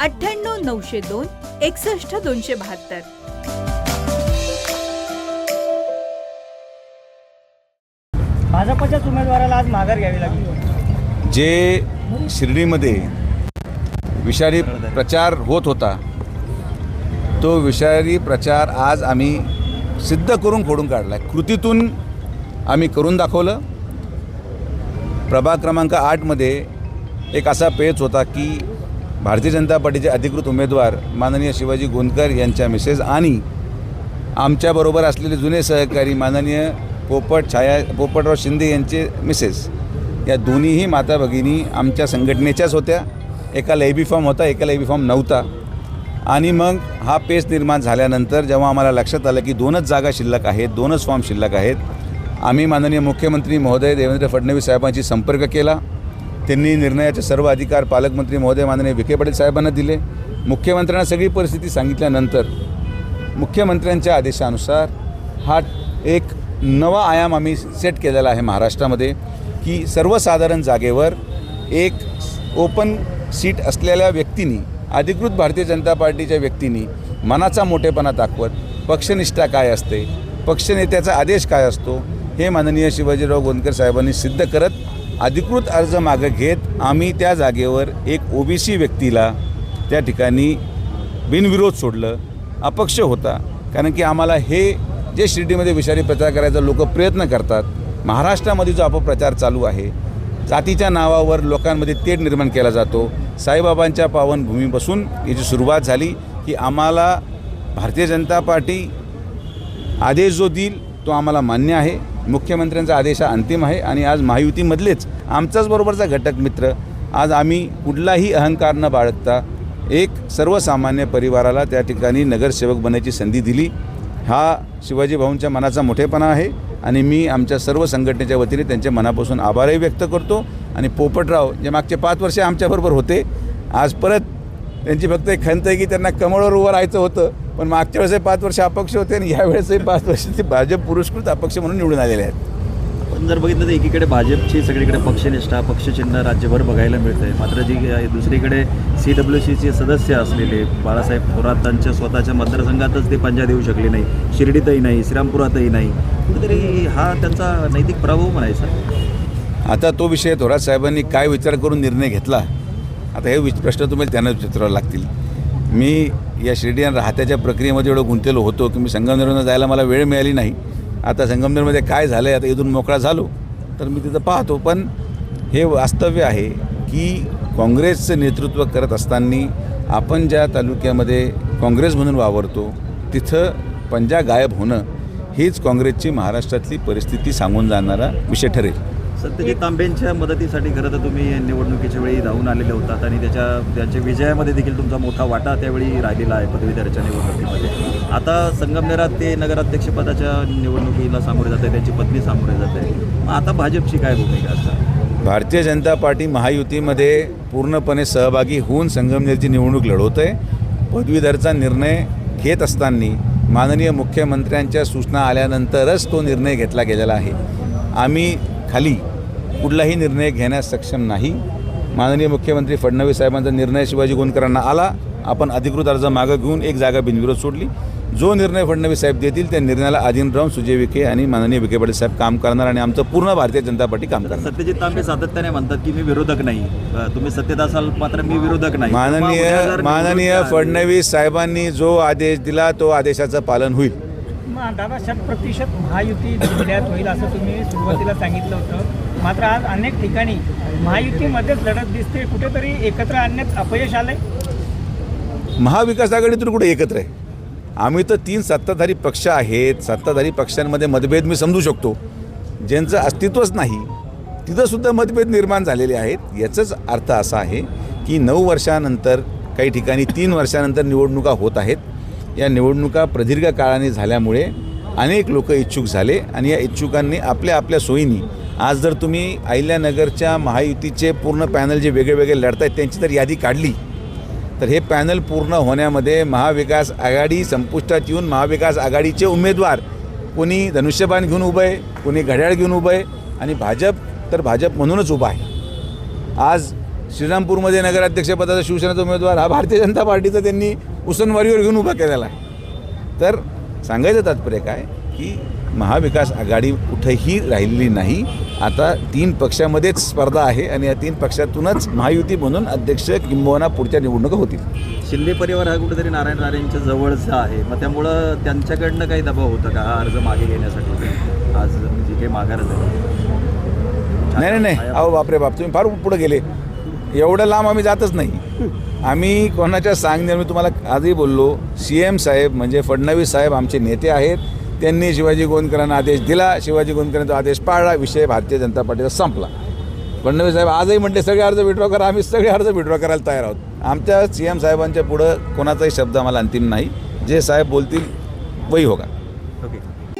अठ्ठ्याण्णव नऊशे दोन एकसष्ट दोनशे बहात्तर. भाजपच्याच उमेदवाराला आज माघार घ्यावी लागली. जे शिर्डीमध्ये विषारी प्रचार होत होता तो विषारी प्रचार आज आम्ही सिद्ध करून खोडून काढला कृतीतून आम्ही करून दाखवलं. प्रभाग क्रमांक आठमध्ये एक असा पेच होता की भारतीय जनता पार्टीचे अधिकृत उमेदवार माननीय शिवाजी गोंदकर यांच्या मिसेस आणि आमच्याबरोबर असलेले जुने सहकारी माननीय पोपट छाया पोपटराव शिंदे यांचे मिसेस. या दोन्हीही माता भगिनी आमच्या संघटनेच्याच होत्या. एकाला ए बी फॉर्म होता एकाला ए बी फॉर्म नव्हता. आणि मग हा पेच निर्माण झाल्यानंतर जेव्हा आम्हाला लक्षात आलं की दोनच जागा शिल्लक आहेत दोनच फॉर्म शिल्लक आहेत आम्ही माननीय मुख्यमंत्री महोदय देवेंद्र फडणवीस साहेबांशी संपर्क केला. त्यांनी निर्णयाचे सर्व अधिकार पालकमंत्री महोदय माननीय विखे पाटील साहेबांना दिले. मुख्यमंत्र्यांना सगळी परिस्थिती सांगितल्यानंतर मुख्यमंत्र्यांच्या आदेशानुसार हा एक नवा आयाम आम्ही सेट केलेला आहे महाराष्ट्रामध्ये की सर्वसाधारण जागेवर एक ओपन सीट असलेल्या व्यक्तींनी अधिकृत भारतीय जनता पार्टीच्या व्यक्तींनी मनाचा मोठेपणा दाखवत पक्षनिष्ठा काय असते पक्षनेत्याचा आदेश काय असतो हे माननीय शिवाजीराव गोंदकर साहेबांनी सिद्ध करत अधिकृत अर्ज मागं घेत आम्ही त्या जागेवर एक ओबीसी व्यक्तीला त्या ठिकाणी बिनविरोध सोडलं. अपक्ष होता. कारण की आम्हाला हे जे शिर्डीमध्ये विषारी प्रचार करायचा लोक प्रयत्न करतात महाराष्ट्रामध्ये जो अपप्रचार चालू आहे जातीच्या नावावर लोकांमध्ये तेढ निर्माण केला जातो. साईबाबांच्या पावनभूमीपासून याची सुरुवात झाली की आम्हाला भारतीय जनता पार्टी आदेश जो देईल तो आम्हाला मान्य आहे. मुख्यमंत्र्यांचा आदेश हा अंतिम आहे आणि आज महायुतीमधलेच आमचाच बरोबरचा घटक मित्र. आज आम्ही कुठलाही अहंकार न बाळगता एक सर्वसामान्य परिवाराला त्या ठिकाणी नगरसेवक बनायची संधी दिली. हा शिवाजी भाऊंच्या मनाचा मोठेपणा आहे आणि मी आमच्या सर्व संघटनेच्या वतीने त्यांच्या मनापासून आभारही व्यक्त करतो. आणि पोपटराव जे मागचे पाच वर्षे आमच्याबरोबर होते आज परत त्यांची फक्त एक खंत आहे की त्यांना कमळवर उभं राहायचं होतं पण मागच्या वेळेस पाच वर्ष अपक्ष होते आणि यावेळेसही पाच वर्ष ते भाजप पुरस्कृत अपक्ष म्हणून निवडून आलेले आहेत. पण जर बघितलं तर एकीकडे भाजपची सगळीकडे पक्षनिष्ठा पक्षचिन्ह राज्यभर बघायला मिळतंय. मात्र जी दुसरीकडे सी डब्ल्यू सीचे सदस्य असलेले बाळासाहेब थोरातांच्या स्वतःच्या मतदारसंघातच ते पंजा देऊ शकले नाही. शिर्डीतही नाही श्रीरामपुरातही नाही. कुठेतरी हा त्यांचा नैतिक पराभव म्हणायचा. आता तो विषय थोरात साहेबांनी काय विचार करून निर्णय घेतला? आता हे विच प्रश्न तुम्ही त्यांना विचारावे लागतील. मी या शिर्डी आणि राहत्याच्या प्रक्रियेमध्ये एवढं गुंतलेलो होतो की मी संगमनेरनं जायला मला वेळ मिळाली नाही. आता संगमनेरमध्ये काय झालं आहे आता इथून मोकळा झालो तर मी तिथं पाहतो. पण हे वास्तव्य आहे की काँग्रेसचं नेतृत्व करत असताना आपण ज्या तालुक्यामध्ये काँग्रेस म्हणून वावरतो तिथं पंजा गायब होणं हीच काँग्रेसची महाराष्ट्रातली परिस्थिती सांगून जाणारा विषय ठरेल. सत्यजित तांबेंच्या मदतीसाठी खरं तर तुम्ही निवडणुकीच्या वेळी धावून आलेले होतात आणि त्याच्या त्यांच्या विजयामध्ये देखील तुमचा मोठा वाटा त्यावेळी राहिलेला आहे पदवीधराच्या निवडणुकीमध्ये. आता संगमनेरात ते नगराध्यक्षपदाच्या निवडणुकीला सामोरे जाते त्यांची पत्नी सामोरे जाते मग आता भाजपची काय भूमिका असणार? भारतीय जनता पार्टी महायुतीमध्ये पूर्णपणे सहभागी होऊन संगमनेरची निवडणूक लढवत आहे. पदवीधरचा निर्णय घेत असताना माननीय मुख्यमंत्र्यांच्या सूचना आल्यानंतरच तो निर्णय घेतला गेलेला आहे. आम्ही खाली कुठलाही निर्णय घेण्यास सक्षम नाही. माननीय मुख्यमंत्री फडणवीस साहेबांचा निर्णय शिवाजी गोंदकरांना आला. आपण अधिकृत अर्ज मागं घेऊन एक जागा बिनविरोध सोडली. जो निर्णय फडणवीस साहेब देतील त्या निर्णयाला अधीन राहून सुजय विखे आणि माननीय विखे पाटील साहेब काम करणार आणि आमचं पूर्ण भारतीय जनता पार्टी काम करणार. सत्यजित तांबे सातत्याने म्हणतात की मी विरोधक नाही. तुम्ही सत्तेत असाल मात्र मी विरोधक नाही. माननीय माननीय फडणवीस साहेबांनी जो आदेश दिला तो आदेशाचं पालन होईल. मग दादा शत प्रतिशत महायुती जिल्ह्यात होईल असं तुम्ही सुरुवातीला सांगितलं होतं. मात्र आज अनेक ठिकाणी महायुतीमध्येच लढत दिसते. कुठेतरी एकत्र आणण्यात अपयश आलंय. महाविकास आघाडीतून कुठे एकत्र आहे? आम्ही तर तीन सत्ताधारी पक्ष आहेत. सत्ताधारी पक्षांमध्ये मतभेद मी समजू शकतो. ज्यांचं अस्तित्वच नाही तिथंसुद्धा मतभेद निर्माण झालेले आहेत. याचाच अर्थ असा आहे की नऊ वर्षानंतर काही ठिकाणी तीन वर्षानंतर निवडणुका होत आहेत. या निवडणुका प्रदीर्घ काळाने झाल्यामुळे अनेक लोक इच्छुक झाले आणि या इच्छुकांनी आपल्या आपल्या सोयीनी आज जर तुम्ही अहिल्यानगरच्या महायुतीचे पूर्ण पॅनल जे वेगळे वेगळे लढत आहेत त्यांची जर यादी काढली. तर हे पॅनल पूर्ण होण्यामध्ये महाविकास आघाडी संपुष्टात येऊन महाविकास आघाडीचे उमेदवार कोणी धनुष्यबाण घेऊन उभं आहे कोणी घड्याळ घेऊन उभं आहे आणि भाजप तर भाजप म्हणूनच उभा आहे. आज श्रीरामपूरमध्ये नगराध्यक्षपदाचा शिवसेनेचा उमेदवार हा भारतीय जनता पार्टीचा त्यांनी उसनवारीवर घेऊन उभा केलेला आहे. तर सांगायचं तात्पर्य काय? की महाविकास आघाडी कुठेही राहिलेली नाही. आता तीन पक्षामध्येच स्पर्धा आहे आणि या तीन पक्षातूनच महायुती म्हणून अध्यक्ष किंबहुना पुढच्या निवडणुका होतील. शिंदे परिवार हा कुठेतरी नारायण राणेंच्या जवळचा आहे. मग त्यामुळं त्यांच्याकडनं काही दबाव होता का हा अर्ज मागे घेण्यासाठी? आज जी काही माघार नाही नाही नाही. अहो बापरे बाप तुम्ही फार पुढे गेले. एवढं लांब आम्ही जातच नाही. आम्ही कोणाच्या सांगण्यावर मी तुम्हाला आजही बोललो सी एम साहेब म्हणजे फडणवीस साहेब आमचे नेते आहेत त्यांनी शिवाजी गोंदकरांना आदेश दिला शिवाजी गोंदकरांचा आदेश पाळला विषय भारतीय जनता पार्टीचा संपला. फडणवीस साहेब आजही म्हटले सगळे अर्ज विड्रॉ करा आम्ही सगळे अर्ज विड्रॉ करायला तयार आहोत. आमच्या सी एम साहेबांच्या पुढं कोणाचाही शब्द आम्हाला अंतिम नाही. जे साहेब बोलतील वही होगा. ओके